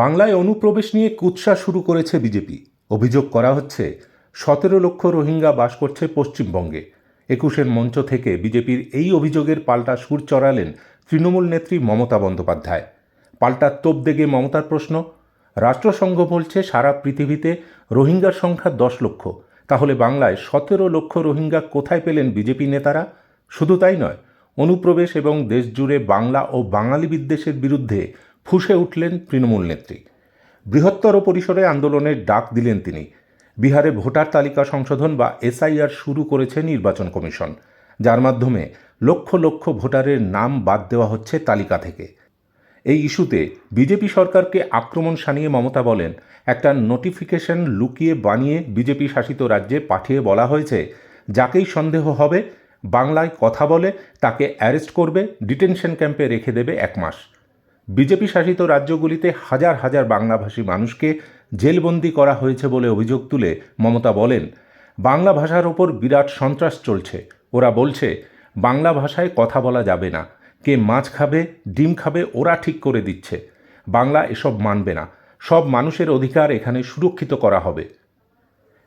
বাংলায় অনুপ্রবেশ নিয়ে কুৎসা শুরু করেছে বিজেপি। অভিযোগ করা হচ্ছে, সতেরো লক্ষ রোহিঙ্গা বাস করছে পশ্চিমবঙ্গে। একুশের মঞ্চ থেকে বিজেপির এই অভিযোগের পাল্টা সুর চড়ালেন তৃণমূল নেত্রী মমতা বন্দ্যোপাধ্যায়। পাল্টা তোপ দেগে মমতার প্রশ্ন, রাষ্ট্রসংঘ বলছে সারা পৃথিবীতে রোহিঙ্গার সংখ্যা দশ লক্ষ। তাহলে বাংলায় সতেরো লক্ষ রোহিঙ্গা কোথায় পেলেন বিজেপি নেতারা? শুধু তাই নয়, অনুপ্রবেশ এবং দেশজুড়ে বাংলা ও বাঙালি বিদ্বেষের বিরুদ্ধে ফুঁসে উঠলেন তৃণমূল নেত্রী। বৃহত্তর পরিসরে আন্দোলনের ডাক দিলেন তিনি। বিহারে ভোটার তালিকা সংশোধন বা এসআইআর শুরু করেছে নির্বাচন কমিশন। যার মাধ্যমে লক্ষ লক্ষ ভোটারের নাম বাদ দেওয়া হচ্ছে তালিকা থেকে। এই ইস্যুতে বিজেপি সরকারকে আক্রমণ সানিয়ে মমতা বলেন, একটা নোটিফিকেশন লুকিয়ে বানিয়ে বিজেপি শাসিত রাজ্যে পাঠিয়ে বলা হয়েছে, যাকেই সন্দেহ হবে, বাংলায় কথা বলে তাকে অ্যারেস্ট করবে, ডিটেনশন ক্যাম্পে রেখে দেবে এক মাস। বিজেপি শাসিত রাজ্যগুলিতে হাজার হাজার বাংলাভাষী মানুষকে জেলবন্দি করা হয়েছে বলে অভিযোগ তুলে মমতা বলেন। বাংলা ভাষার ওপর বিরাট সন্ত্রাস চলছে। ওরা বলছে, বাংলা ভাষায় কথা বলা যাবে না। কে মাছ খাবে, ডিম খাবে, ওরা ঠিক করে দিচ্ছে। বাংলা এসব মানবে না। সব মানুষের অধিকার এখানে সুরক্ষিত করা হবে।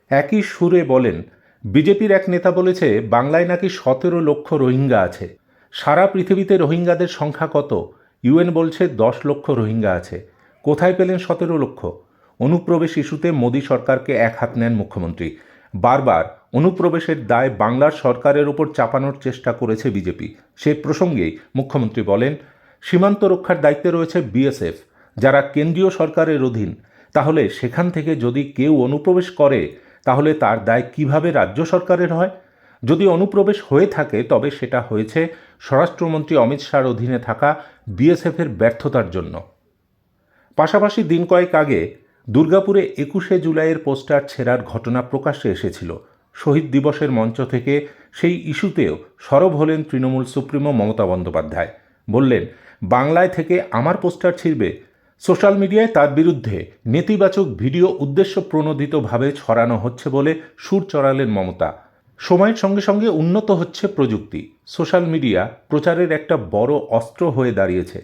একই সুরে বলেন, বিজেপির এক নেতা বলেছে, বাংলায় নাকি সতেরো লক্ষ রোহিঙ্গা আছে। সারা পৃথিবীতে রোহিঙ্গাদের সংখ্যা কত? ইউএন বলছে দশ লক্ষ রোহিঙ্গা আছে। কোথায় পেলেন সতেরো লক্ষ? অনুপ্রবেশ ইস্যুতে মোদী সরকারকে এক হাত নেন মুখ্যমন্ত্রী। বারবার অনুপ্রবেশের দায় বাংলার সরকারের ওপর চাপানোর চেষ্টা করেছে বিজেপি। সে প্রসঙ্গেই মুখ্যমন্ত্রী বলেন, সীমান্ত রক্ষার দায়িত্বে রয়েছে বিএসএফ, যারা কেন্দ্রীয় সরকারের অধীন। তাহলে সেখান থেকে যদি কেউ অনুপ্রবেশ করে, তাহলে তার দায় কীভাবে রাজ্য সরকারের হয়? যদি অনুপ্রবেশ হয়ে থাকে, তবে সেটা হয়েছে স্বরাষ্ট্রমন্ত্রী অমিত শাহর অধীনে থাকা বিএসএফের ব্যর্থতার জন্য। পাশাপাশি দিন কয়েক আগে দুর্গাপুরে একুশে জুলাইয়ের পোস্টার ছেঁড়ার ঘটনা প্রকাশ্যে এসেছিল। শহীদ দিবসের মঞ্চ থেকে সেই ইস্যুতেও সরব হলেন তৃণমূল সুপ্রিমো মমতা বন্দ্যোপাধ্যায়। বললেন, বাংলায় থেকে আমার পোস্টার ছিঁড়বে। সোশ্যাল মিডিয়ায় তার বিরুদ্ধে নেতিবাচক ভিডিও উদ্দেশ্য প্রণোদিতভাবে ছড়ানো হচ্ছে বলে সুর চড়ালেন মমতা। সময়ের সঙ্গে সঙ্গে উন্নত হচ্ছে প্রযুক্তি। সোশ্যাল মিডিয়া প্রচারের একটা বড় অস্ত্র হয়ে দাঁড়িয়েছে।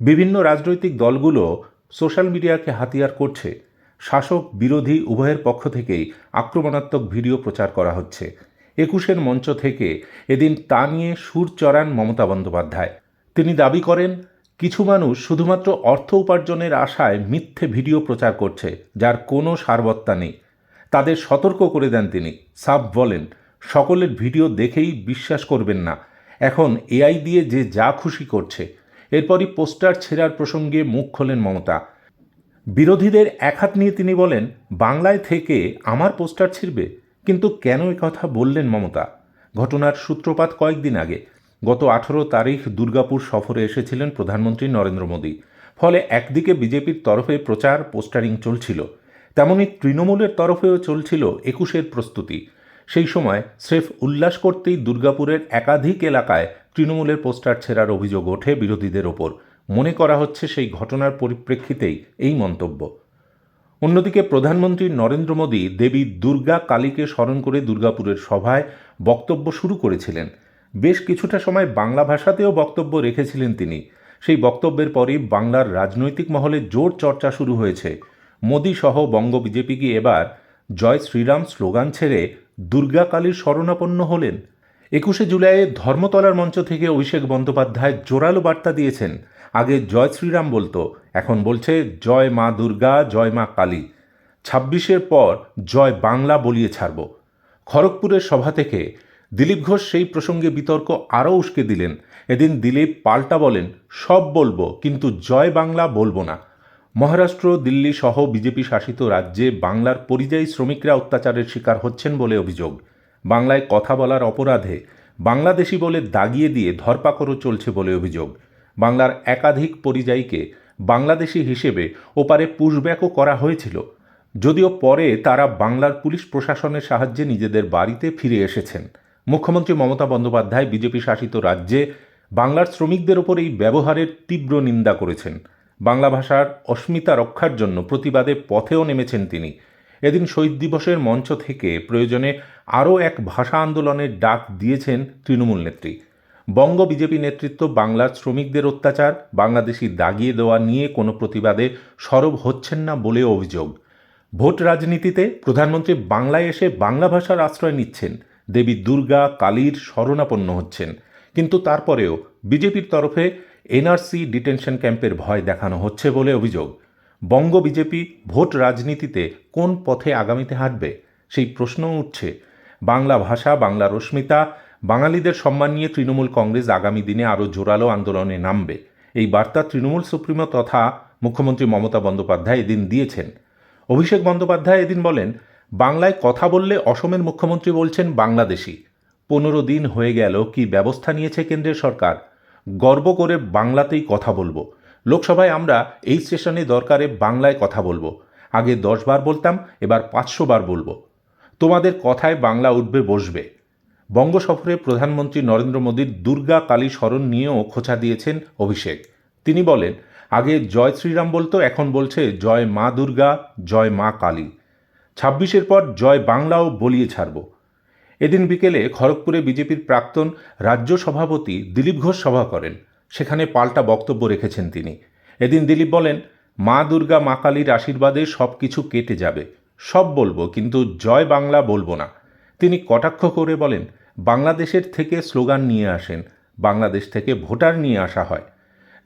বিভিন্ন রাজনৈতিক দলগুলো সোশ্যাল মিডিয়াকে হাতিয়ার করছে। শাসক বিরোধী উভয়ের পক্ষ থেকেই আক্রমণাত্মক ভিডিও প্রচার করা হচ্ছে। একুশের মঞ্চ থেকে এদিন তা নিয়ে সুর চড়ান মমতা বন্দ্যোপাধ্যায়। তিনি দাবি করেন, কিছু মানুষ শুধুমাত্র অর্থ উপার্জনের আশায় মিথ্যে ভিডিও প্রচার করছে, যার কোনো সারবত্তা নেই। তাদের সতর্ক করে দেন তিনি। সাব বলেন সকলের ভিডিও দেখেই বিশ্বাস করবেন না। এখন এআই দিয়ে যে যা খুশি করছে। এরপরই পোস্টার ছেঁড়ার প্রসঙ্গে মুখ খোলেন মমতা। বিরোধীদের একহাত নিয়ে তিনি বলেন, বাংলায় থেকে আমার পোস্টার ছিঁড়বে। কিন্তু কেন কথা বললেন মমতা? ঘটনার সূত্রপাত কয়েকদিন আগে। গত আঠেরো তারিখ দুর্গাপুর সফরে এসেছিলেন প্রধানমন্ত্রী নরেন্দ্র মোদী। ফলে একদিকে বিজেপির তরফে প্রচার, পোস্টারিং চলছিল। তেমনি তৃণমূলের তরফেও চলছিল একুশের প্রস্তুতি। সেই সময় স্রেফ উল্লাস করতেই দুর্গাপুরের একাধিক এলাকায় তৃণমূলের পোস্টার ছেঁড়ার অভিযোগ ওঠে বিরোধীদের ওপর। মনে করা হচ্ছে সেই ঘটনার পরিপ্রেক্ষিতেই এই মন্তব্য। অন্যদিকে প্রধানমন্ত্রী নরেন্দ্র মোদী দেবী দুর্গা কালীকে স্মরণ করে দুর্গাপুরের সভায় বক্তব্য শুরু করেছিলেন। বেশ কিছুটা সময় বাংলা ভাষাতেও বক্তব্য রেখেছিলেন তিনি। সেই বক্তব্যের পরই বাংলার রাজনৈতিক মহলে জোর চর্চা শুরু হয়েছে। মোদী সহ বঙ্গ বিজেপি কি এবার জয় শ্রীরাম স্লোগান ছেড়ে দুর্গা কালীর শরণাপন্ন হলেন। একুশে জুলাইয়ে ধর্মতলার মঞ্চ থেকে অভিষেক বন্দ্যোপাধ্যায় জোরালো বার্তা দিয়েছেন। আগে জয় শ্রীরাম বলতো, এখন বলছে, জয় মা দুর্গা, জয় মা কালী। ছাব্বিশের পর জয় বাংলা বলিয়ে ছাড়ব। খড়গপুরের সভা থেকে দিলীপ ঘোষ সেই প্রসঙ্গে বিতর্ক আরও উস্কে দিলেন। এদিন দিলীপ পাল্টা বলেন, সব বলব, কিন্তু জয় বাংলা বলব না। মহারাষ্ট্র, দিল্লি সহ বিজেপি শাসিত রাজ্যে বাংলার পরিযায়ী শ্রমিকরা অত্যাচারের শিকার হচ্ছেন বলে অভিযোগ। বাংলায় কথা বলার অপরাধে বাংলাদেশি বলে দাগিয়ে দিয়ে ধরপাকড়ও চলছে বলে অভিযোগ। বাংলার একাধিক পরিযায়ীকে বাংলাদেশি হিসেবে ওপারে পুশব্যাকও করা হয়েছিল। যদিও পরে তারা বাংলার পুলিশ প্রশাসনের সাহায্যে নিজেদের বাড়িতে ফিরে এসেছেন। মুখ্যমন্ত্রী মমতা বন্দ্যোপাধ্যায় বিজেপি শাসিত রাজ্যে বাংলার শ্রমিকদের ওপর এই ব্যবহারের তীব্র নিন্দা করেছেন। বাংলা ভাষার অস্মিতা রক্ষার জন্য প্রতিবাদে পথেও নেমেছেন তিনি। এদিন শহীদ দিবসের মঞ্চ থেকে প্রয়োজনে আরও এক ভাষা আন্দোলনের ডাক দিয়েছেন তৃণমূল নেত্রী। বঙ্গ বিজেপি নেতৃত্ব বাংলার শ্রমিকদের অত্যাচার, বাংলাদেশি দাগিয়ে দেওয়া নিয়ে কোনো প্রতিবাদে সরব হচ্ছেন না বলে অভিযোগ। ভোট রাজনীতিতে প্রধানমন্ত্রী বাংলায় এসে বাংলা ভাষার আশ্রয় নিচ্ছেন। দেবী দুর্গা, কালীর শরণাপন্ন হচ্ছেন। কিন্তু তারপরেও বিজেপির তরফে এনআরসি ডিটেনশন ক্যাম্পের ভয় দেখানো হচ্ছে বলে অভিযোগ। বঙ্গ বিজেপি ভোট রাজনীতিতে কোন পথে আগামীতে হাঁটবে, সেই প্রশ্নও উঠছে। বাংলা ভাষা, বাংলা রশ্মিতা, বাঙালিদের সম্মান নিয়ে তৃণমূল কংগ্রেস আগামী দিনে আরও জোরালো আন্দোলনে নামবে। এই বার্তা তৃণমূল সুপ্রিমো তথা মুখ্যমন্ত্রী মমতা বন্দ্যোপাধ্যায় এদিন দিয়েছেন। অভিষেক বন্দ্যোপাধ্যায় এদিন বলেন, বাংলায় কথা বললে অসমের মুখ্যমন্ত্রী বলছেন বাংলাদেশি। পনেরো দিন হয়ে গেল, কি ব্যবস্থা নিয়েছে কেন্দ্রের সরকার? গর্ব করে বাংলাতেই কথা বলব। লোকসভায় আমরা এই স্টেশনে দরকারে বাংলায় কথা বলব। আগে দশ বার বলতাম, এবার পাঁচশো বার বলব। তোমাদের কথায় বাংলা উঠবে, বসবে। বঙ্গ সফরে প্রধানমন্ত্রী নরেন্দ্র মোদীর দুর্গা কালী স্মরণ নিয়েও খোঁচা দিয়েছেন অভিষেক। তিনি বলেন, আগে জয় শ্রীরাম বলতো, এখন বলছে, জয় মা দুর্গা, জয় মা কালী। ছাব্বিশের পর জয় বাংলাও বলিয়ে ছাড়ব। এদিন বিকেলে খড়গপুরে বিজেপির প্রাক্তন রাজ্য সভাপতি দিলীপ ঘোষ সভা করেন। সেখানে পাল্টা বক্তব্য রেখেছেন তিনি। এদিন দিলীপ বলেন, মা দুর্গা, মা কালীর আশীর্বাদে সব কিছু কেটে যাবে। সব বলব, কিন্তু জয় বাংলা বলব না। তিনি কটাক্ষ করে বলেন, বাংলাদেশের থেকে স্লোগান নিয়ে আসেন। বাংলাদেশ থেকে ভোটার নিয়ে আসা হয়।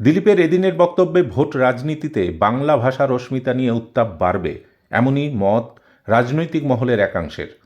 দিলীপের এদিনের বক্তব্যে ভোট রাজনীতিতে বাংলা ভাষার অস্মিতা নিয়ে উত্তাপ বাড়বে, এমনই মত রাজনৈতিক মহলের একাংশের।